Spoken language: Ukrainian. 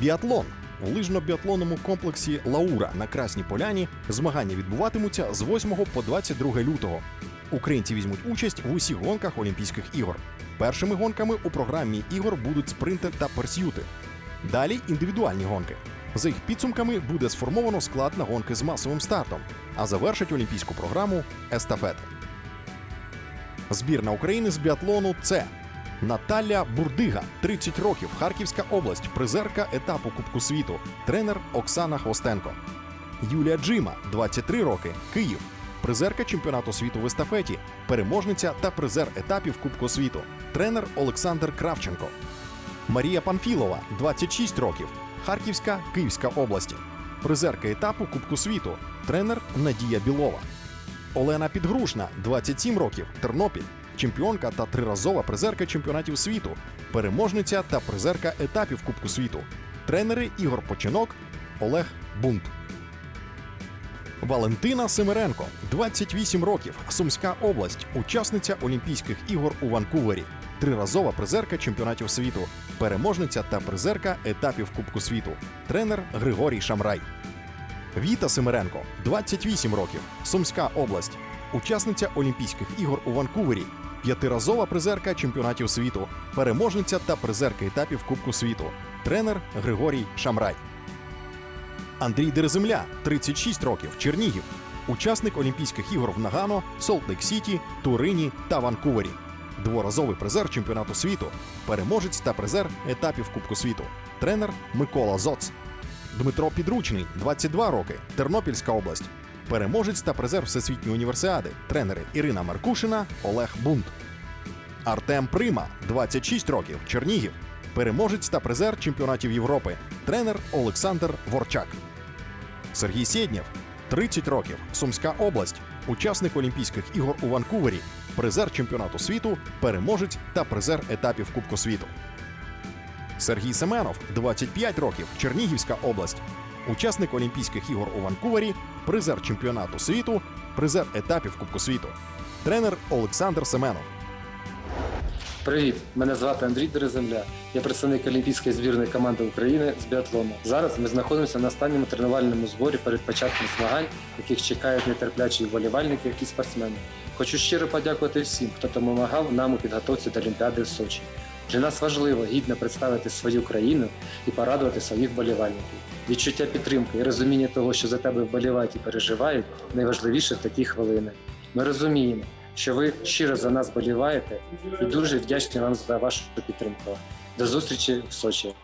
Біатлон у лижно-біатлонному комплексі Лаура на Красній Поляні змагання відбуватимуться з 8 по 22 лютого. Українці візьмуть участь в усіх гонках Олімпійських ігор. Першими гонками у програмі ігор будуть спринти та перс'юти. Далі індивідуальні гонки. За їх підсумками буде сформовано склад на гонки з масовим стартом, а завершить олімпійську програму естафети. Збірна України з біатлону це Наталя Бурдига, 30 років, Харківська область, призерка етапу Кубку світу, тренер Оксана Хвостенко. Юлія Джима, 23 роки, Київ, призерка чемпіонату світу в естафеті, переможниця та призер етапів Кубку світу, тренер Олександр Кравченко. Марія Панфілова, 26 років, Харківська, Київська області, призерка етапу Кубку світу, тренер Надія Білова. Олена Підгрушна, 27 років, Тернопіль, чемпіонка та триразова призерка чемпіонатів світу, переможниця та призерка етапів Кубку світу, тренери Ігор Починок, Олег Бунт. Валентина Семеренко, 28 років, Сумська область, учасниця Олімпійських ігор у Ванкувері, триразова призерка чемпіонатів світу, переможниця та призерка етапів Кубку світу, тренер Григорій Шамрай. Віта Семеренко, 28 років, Сумська область, учасниця Олімпійських ігор у Ванкувері, п'ятиразова призерка чемпіонатів світу, переможниця та призерка етапів Кубку світу, тренер Григорій Шамрай. Андрій Дереземля, 36 років, Чернігів, учасник Олімпійських ігор в Нагано, Солт-Лейк Сіті, Турині та Ванкувері, дворазовий призер чемпіонату світу, переможець та призер етапів Кубку світу, тренер Микола Зоц. Дмитро Підручний, 22 роки, Тернопільська область, переможець та призер Всесвітньої універсіади, тренери Ірина Маркушина, Олег Бунт. Артем Прима, 26 років, Чернігів, переможець та призер чемпіонатів Європи, тренер Олександр Ворчак. Сергій Сєднєв, 30 років, Сумська область, учасник Олімпійських ігор у Ванкувері, призер чемпіонату світу, переможець та призер етапів Кубку світу. Сергій Семенов, 25 років, Чернігівська область, учасник Олімпійських ігор у Ванкувері, призер чемпіонату світу, призер етапів Кубку світу, тренер Олександр Семенов. Привіт, мене звати Андрій Дереземля. Я представник Олімпійської збірної команди України з біатлону. Зараз ми знаходимося на останньому тренувальному зборі перед початком змагань, яких чекають нетерплячі вболівальники і спортсмени. Хочу щиро подякувати всім, хто допомагав нам у підготовці до Олімпіади в Сочі. Для нас важливо гідно представити свою країну і порадувати своїх вболівальників. Відчуття підтримки і розуміння того, що за тебе вболівають і переживають, найважливіше в такі хвилини. Ми розуміємо, що ви щиро за нас боліваєте і дуже вдячні вам за вашу підтримку. До зустрічі в Сочі.